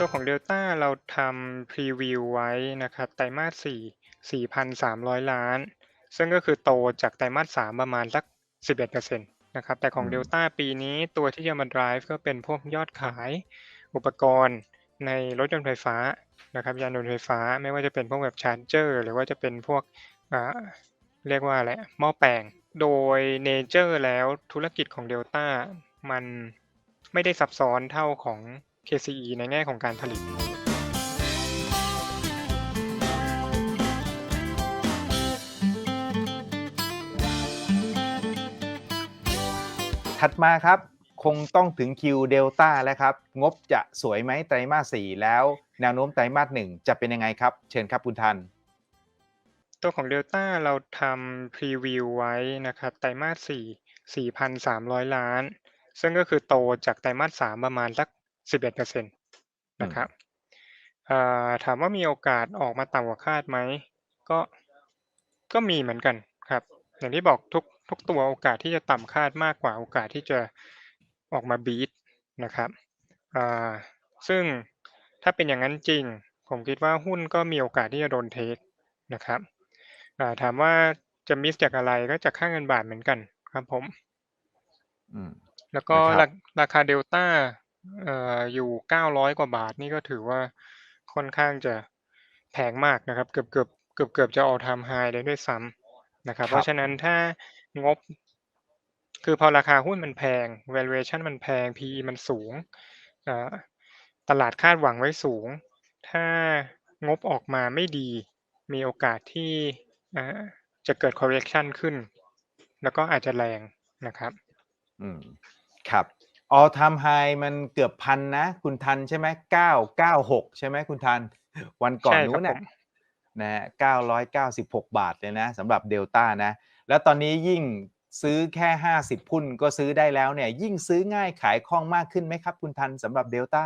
ตัวของ Delta เราทำพรีวิวไว้นะครับไตรมาส4 4,300 ล้าน ซึ่งก็คือโตจากไตรมาส3ประมาณสัก 11%นะครับแต่ของอืม Delta ปีนี้ตัวที่จะมา drive ก็เป็นพวกยอดขายอุปกรณ์ในรถยนต์ไฟฟ้านะครับยานยนต์ไฟฟ้าไม่ว่าจะเป็นพวกแบบชาร์จเจอร์หรือว่าจะเป็นพวกอ่าเรียกว่าอะไรหม้อแปลงโดยเนเจอร์แล้วธุรกิจของ Delta มันไม่ได้ซับซ้อนเท่าของ KCE ในแง่ของการผลิตถัดมาครับคงต้องถึงคิวเดลต้าแล้วครับ งบจะสวยไหมไตรมาสสี่แล้ว แนวโน้มไตรมาสหนึ่งจะเป็นยังไงครับ เชิญครับคุณทัน ตัวของ Delta เราทำพรีวิวไว้นะครับไตรมาส4 4,300ล้าน ซึ่งก็คือโตจากไตรมาส3ประมาณสัก 11%นะครับอ่าถามว่ามีโอกาสออกมาต่ำกว่าคาดไหมก็ก็มีเหมือนกันครับ อย่างที่บอกทุกทุกตัวโอกาสที่จะต่ำคาดมากกว่าโอกาสที่จะออกมาบีทนะครับอ่าซึ่งถ้าเป็นอย่างนั้นจริง ผมคิดว่าหุ้นก็มีโอกาสที่จะโดนเทคนะครับอ่าถามว่าจะมิสจากอะไรก็จากค่าเงินบาทเหมือนกันครับผมอืมแล้วก็นะครับราราคาเดลต้า เอ่ออยู่เก้าร้อยกว่าบาทนี่ก็ถือว่าค่อนข้างจะแพงมากนะครับ เกือบเกือบเกือบเกือบจะออทามไฮเลยด้วยซ้ำนะครับครับเพราะฉะนั้นถ้างบ คือพอราคาหุ้นมันแพง valuation มันแพง PE มันสูงอ่าตลาดคาดหวังไว้สูง ถ้างบออกมาไม่ดี มีโอกาสที่อ่าจะเกิด correction ขึ้น แล้วก็อาจจะแรงนะครับ อืม ครับ all time high มันเกือบพันนะ คุณทันใช่ไหมเก้าเก้าหกใช่ไหมคุณทัน วันก่อนใช่ครับนู้นน่ะผมนะฮะเก้าร้อยเก้าสิบหกบาทเลยนะสำหรับเดลต้านะ แล้วตอนนี้ยิ่งซื้อแค่ห้าสิบหุ้นก็ซื้อได้แล้วเนี่ย ยิ่งซื้อง่ายขายคล่องมากขึ้นไหมครับ คุณทันสำหรับเดลต้า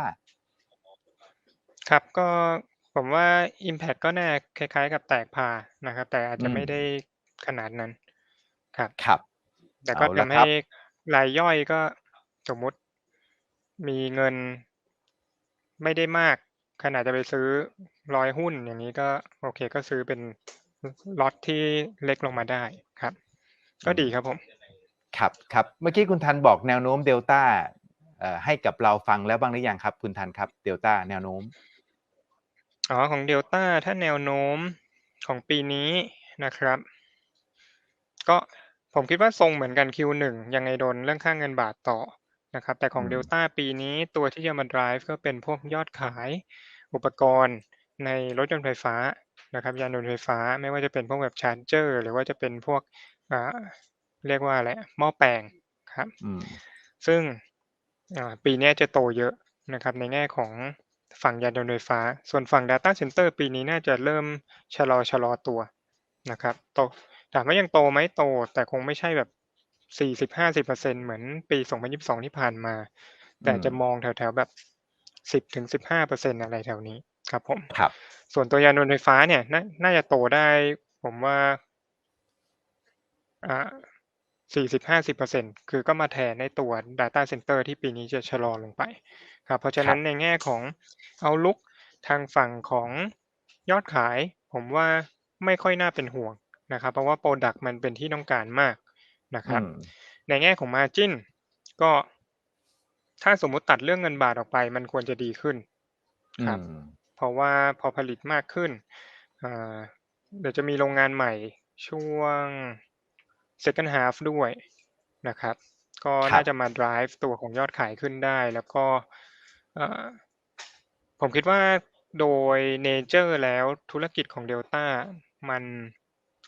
ครับก็ผมว่า Impact ก็น่าคล้ายๆ กับแตกพานะครับ แต่อาจจะอืมไม่ได้ขนาดนั้น ครับครับ แต่ก็เอาทำละคให้รับรายย่อยก็สมมุติ มีเงินไม่ได้มากขนาดจะไปซื้อร้อยหุ้นอย่างนี้ก็โอเคก็ซื้อเป็นล็อตที่เล็กลงมาได้ครับ ก็ดีครับผม ครับครับเมื่อกี้คุณทันบอกแนวโน้มเดลต้าให้กับเราฟังแล้วบ้างหรือยังครับ คุณทันครับเดลต้าแนวโน้มอ๋อของเดลต้าถ้าแนวโน้มของปีนี้นะครับ ก็ผมคิดว่าทรงเหมือนกัน Q1 ยังไงโดนเรื่องค่าเงินบาทต่อ นะครับ แต่ของอืมเดลต้าปีนี้ตัวที่จะมา drive ก็เป็นพวกยอดขายอุปกรณ์ในรถยนต์ไฟฟ้านะครับยานยนต์ไฟฟ้าไม่ว่าจะเป็นพวกแบบชาร์จเจอร์หรือว่าจะเป็นพวกอ่าเรียกว่าอะไรหม้อแปลงครับอืมซึ่งอ่าปีเนี้ยจะโตเยอะนะครับ ในแง่ของฝั่งยานยนต์ไฟฟ้า ส่วนฝั่ง Data Center ปีนี้น่าจะเริ่มชะลอชะลอตัวนะครับโตถามว่ายังโตไหมโต แต่คงไม่ใช่แบบ สี่สิบห้าสิบเปอร์เซ็นเหมือนปีสองพันยิบสองที่ผ่านมา แต่อืมจะมองแถวๆแบบสิบถึงสิบห้าเปอร์เซ็นอะไรแถวนี้ครับผมครับ ส่วนตัวยานยนต์ไฟฟ้าเนี่ยนาน่าจะโตได้ ผมว่าอ่าสี่สิบห้าสิบเปอร์เซ็นคือก็มาแทนในตัว Data Center ที่ปีนี้จะชะลอลงไป ครับ เพราะฉะนั้นในแง่ของเอาลุกทางฝั่งของยอดขาย ผมว่าไม่ค่อยน่าเป็นห่วงนะครับ เพราะว่า Product มันเป็นที่ต้องการมาก นะครับอืมในแง่ของ Margin ก็ถ้าสมมุติตัดเรื่องเงินบาทออกไป มันควรจะดีขึ้นอืครับมเพราะว่าพอผลิตมากขึ้นอ่าเดี๋ยวจะมีโรงงานใหม่ช่วง second half ด้วยนะครับ ก็ครับน่าจะมา drive ตัวของยอดขายขึ้นได้ แล้วก็เอ่อผมคิดว่าโดย nature แล้วธุรกิจของ Delta มัน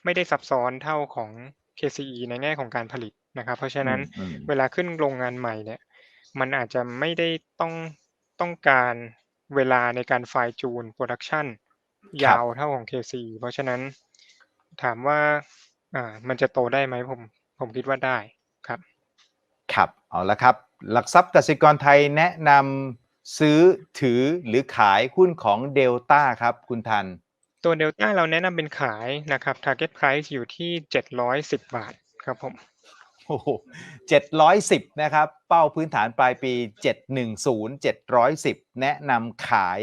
ไม่ได้ซับซ้อนเท่าของ KCE ในแง่ของการผลิตนะครับ เพราะฉะนั้นอืมเวลาขึ้นโรงงานใหม่เนี่ย มันอาจจะไม่ได้ต้องต้องการเวลาในการไฟล์จูนโปรดักชันครับยาวเท่าของ KC เพราะฉะนั้นถามว่าอ่ามันจะโตได้ไหมผมผมคิดว่าได้ครับ ครับเอาละครับ หลักทรัพย์กสิกรไทยแนะนำซื้อถือหรือขายหุ้นของเดลต้าครับ คุณทัน ตัวเดลต้าเราแนะนำเป็นขายนะครับ target price อยู่ที่ 710 บาทครับผมโอ้โหเจ็ดร้อยสิบนะครับ เป้าพื้นฐานปลายปี 710 710 แนะนำขาย